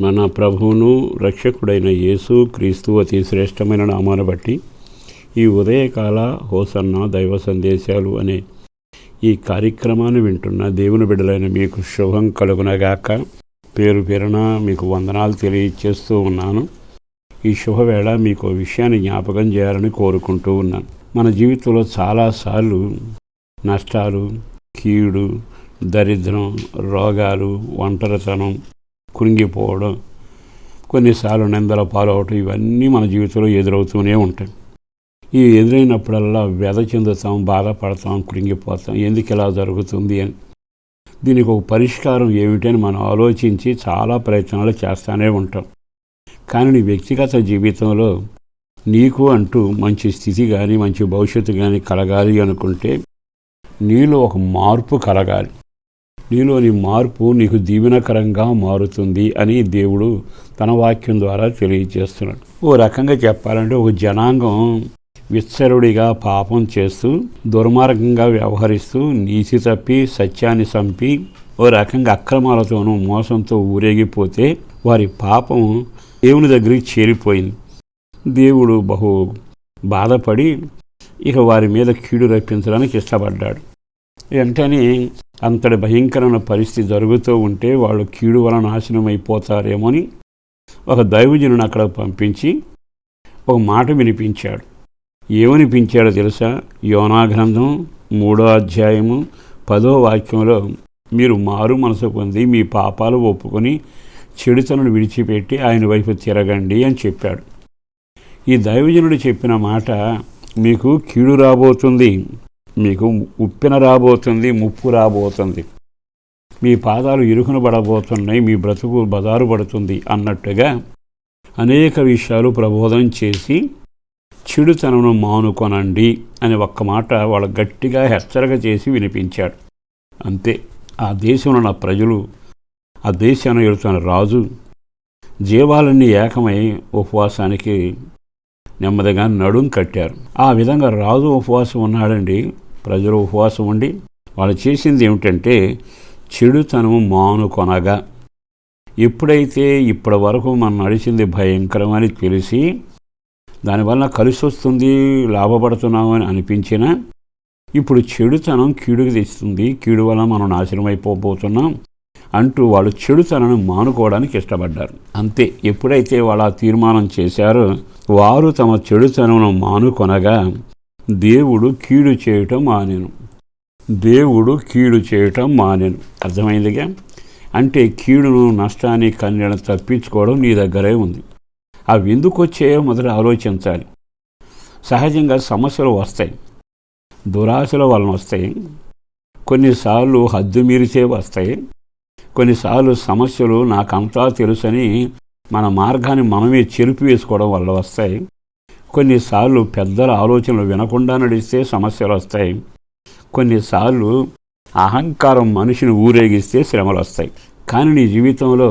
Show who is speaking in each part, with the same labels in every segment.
Speaker 1: మన ప్రభువును రక్షకుడైన యేసు క్రీస్తు అతి శ్రేష్టమైన నామాను బట్టి ఈ ఉదయకాల హోసన్న దైవ సందేశాలు అనే ఈ కార్యక్రమాన్ని వింటున్న దేవుని బిడ్డలైన మీకు శుభం కలుగునగాక. పేరు పేరున మీకు వందనాలు తెలియచేస్తూ ఉన్నాను. ఈ శుభవేళ మీకు విషయాన్ని జ్ఞాపకం చేయాలని కోరుకుంటూ ఉన్నాను. మన జీవితంలో చాలాసార్లు నష్టాలు కీడు దరిద్రం రోగాలు ఒంటరితనం కృంగిపోవడం కొన్నిసార్లు నిందల పాలవటం ఇవన్నీ మన జీవితంలో ఎదురవుతూనే ఉంటాయి. ఇవి ఎదురైనప్పుడల్లా వ్యధ చెందుతాం బాధపడతాం కృంగిపోతాం ఎందుకు ఇలా జరుగుతుంది అని. దీనికి ఒక పరిష్కారం ఏమిటని మనం ఆలోచించి చాలా ప్రయత్నాలు చేస్తూనే ఉంటాం. కానీ నీ వ్యక్తిగత జీవితంలో నీకు అంటూ మంచి స్థితి కానీ మంచి భవిష్యత్తు కానీ కలగాలి అనుకుంటే నీలో ఒక మార్పు కలగాలి. నీలోని మార్పు నీకు దీవెనకరంగా మారుతుంది అని దేవుడు తన వాక్యం ద్వారా తెలియజేస్తున్నాడు. ఓ రకంగా చెప్పాలంటే ఒక జనాంగం విచ్చరుడిగా పాపం చేస్తూ దుర్మార్గంగా వ్యవహరిస్తూ నీతి తప్పి సత్యాన్ని చంపి ఓ రకంగా అక్రమాలతోనూ మోసంతో ఊరేగిపోతే వారి పాపం దేవుని దగ్గరికి చేరిపోయింది. దేవుడు బహు బాధపడి ఇక వారి మీద కీడు రప్పించడానికి ఇష్టపడ్డాడు. వెంటనే అంతటి భయంకరమైన పరిస్థితి జరుగుతూ ఉంటే వాళ్ళు కీడు వలన నాశనం అయిపోతారేమో అని ఒక దైవజనుని అక్కడ పంపించి ఒక మాట వినిపించాడు. ఏమనిపించాడో తెలుసా? యోనా గ్రంథం మూడో అధ్యాయము పదో వాక్యంలో మీరు మారు మనసు పొంది మీ పాపాలు ఒప్పుకొని చెడుతలను విడిచిపెట్టి ఆయన వైపు తిరగండి అని చెప్పాడు. ఈ దైవజనుడు చెప్పిన మాట మీకు కీడు రాబోతుంది. మీకు ఉప్పిన రాబోతుంది ముప్పు రాబోతుంది. మీ పాదాలు ఇరుకున పడబోతున్నాయి మీ బ్రతుకు బదారు పడుతుంది అన్నట్టుగా అనేక విషయాలు ప్రబోధం చేసి చెడుతనను మానుకొనండి అని ఒక్క మాట వాళ్ళు గట్టిగా హెచ్చరిక చేసి వినిపించాడు. అంతే ఆ దేశంలో ఉన్న ప్రజలు ఆ దేశాన్ని ఎడుతున్న రాజు జీవాలన్నీ ఏకమై ఉపవాసానికి నెమ్మదిగా నడుం కట్టారు. ఆ విధంగా రాజు ఉపవాసం ఉన్నాడండి. ప్రజలు ఉపవాసం ఉండి వాళ్ళు చేసింది ఏమిటంటే చెడుతనము మానుకొనగా ఎప్పుడైతే ఇప్పటి వరకు మనం నడిచింది భయంకరమని తెలిసి దానివల్ల కలిసి వస్తుంది లాభపడుతున్నామని అనిపించినా ఇప్పుడు చెడుతనం కీడుకు తెస్తుంది కీడు వల్ల మనం నాశనం అయిపోబోతున్నాం అంటూ వాళ్ళు చెడుతనను మానుకోవడానికి ఇష్టపడ్డారు. అంతే ఎప్పుడైతే వాళ్ళు ఆ తీర్మానం చేశారో వారు తమ చెడుతనను మానుకొనగా దేవుడు కీడు చేయటం మానేను. దేవుడు కీడు చేయటం మానేను. అర్థమైందిగా? అంటే కీడును నష్టాన్ని కన్నీళ్ళను తప్పించుకోవడం నీ దగ్గరే ఉంది. అవి ఎందుకు వచ్చాయో మొదట ఆలోచించాలి. సహజంగా సమస్యలు వస్తాయి. దురాశల వలన వస్తాయి. కొన్నిసార్లు హద్దు మీరితే వస్తాయి. కొన్నిసార్లు సమస్యలు నాకంతా తెలుసని మన మార్గాన్ని మనమే చెరిపి వేసుకోవడం వల్ల వస్తాయి. కొన్నిసార్లు పెద్దల ఆలోచనలు వినకుండా నడిస్తే సమస్యలు వస్తాయి. కొన్నిసార్లు అహంకారం మనిషిని ఊరేగిస్తే శ్రమలు వస్తాయి. కానీ నీ జీవితంలో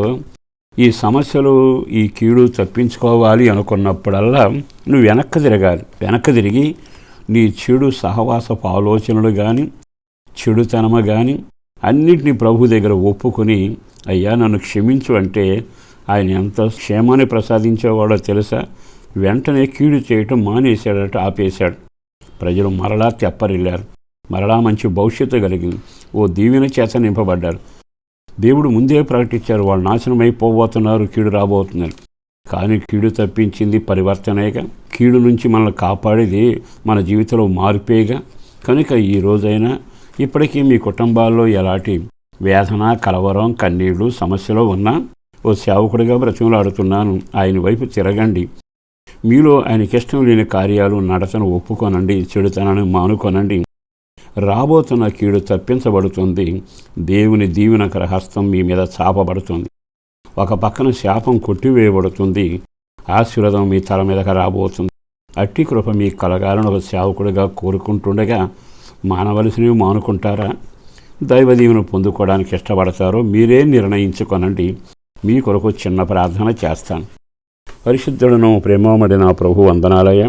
Speaker 1: ఈ సమస్యలు ఈ కీడు తప్పించుకోవాలి అనుకున్నప్పుడల్లా నువ్వు వెనక్కి తిరగాలి. వెనక్కి తిరిగి నీ చెడు సహవాసపు ఆలోచనలు కానీ చెడుతనమ కానీ అన్నిటినీ ప్రభు దగ్గర ఒప్పుకొని అయ్యా నన్ను క్షమించు అంటే ఆయన ఎంత క్షేమాన్ని ప్రసాదించేవాడో తెలుసా? వెంటనే కీడు చేయటం మానేశాడట ఆపేశాడు. ప్రజలు మరలా తెప్పరిల్లారు. మరలా మంచి భవిష్యత్తు కలిగింది. ఓ దీవెన చేత నింపబడ్డారు. దేవుడు ముందే ప్రకటించారు వాళ్ళు నాశనం అయిపోబోతున్నారు కీడు రాబోతున్నారు. కానీ కీడు తప్పించింది పరివర్తనేగా కీడు నుంచి మనల్ని కాపాడేది మన జీవితంలో మార్పేగా. కనుక ఈ రోజైనా ఇప్పటికీ మీ కుటుంబాల్లో ఎలాంటి వేదన కలవరం కన్నీళ్ళు సమస్యలు ఉన్నా ఓ సేవకుడిగా బ్రతిమలాడుతున్నాను. ఆయన వైపు తిరగండి. మీలో ఆయనకిష్టం లేని కార్యాలు నడతను ఒప్పుకొనండి చెడుతనని మానుకొనండి. రాబోతున్న కీడు తప్పించబడుతుంది. దేవుని దీవెనకర హస్తం మీ మీద చాపబడుతుంది. ఒక పక్కన శాపం కొట్టివేయబడుతుంది. ఆశీర్వాదం మీ తల మీదకి రాబోతుంది. అట్టి కృప మీ కలగాలను ఒక సేవకుడిగా కోరుకుంటుండగా మానవలసినవి మానుకుంటారా? దైవ దీవెను పొందుకోవడానికి ఇష్టపడతారో మీరే నిర్ణయించుకొనండి. మీ కొరకు చిన్న ప్రార్థన చేస్తాను. పరిశుద్ధులను ప్రేమమడి నా ప్రభు వందనాలయ.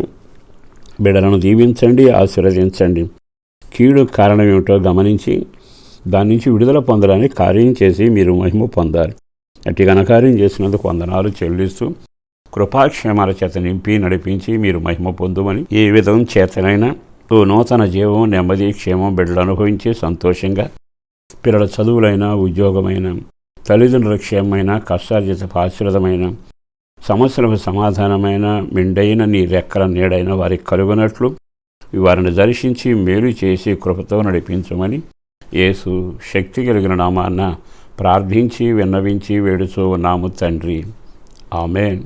Speaker 1: బిడలను దీవించండి ఆశీర్వదించండి. కీడు కారణం ఏమిటో గమనించి దాని నుంచి విడుదల పొందడానికి కార్యం చేసి మీరు మహిమ పొందాలి. అట్టి ఘనకార్యం చేసినందుకు వందనాలు చెల్లిస్తూ కృపాక్షేమాల చేత నింపి నడిపించి మీరు మహిమ పొందుమని ఏ విధం చేతనైనా ఓ నూతన జీవం నెమ్మది క్షేమం బిడ్డలు అనుభవించి సంతోషంగా పిల్లల చదువులైన ఉద్యోగమైన తల్లిదండ్రుల క్షేమమైన కష్టార్జిత ఆశీర్వదమైన సమస్యలకు సమాధానమైన మిండైన నీ రెక్కల నీడైన వారికి కలుగునట్లు వారిని దర్శించి మేలు చేసి కృపతో నడిపించమని యేసు శక్తి కలిగిన నామాన్న ప్రార్థించి విన్నవించి వేడుచూ ఉన్నాము తండ్రి. ఆమెన్.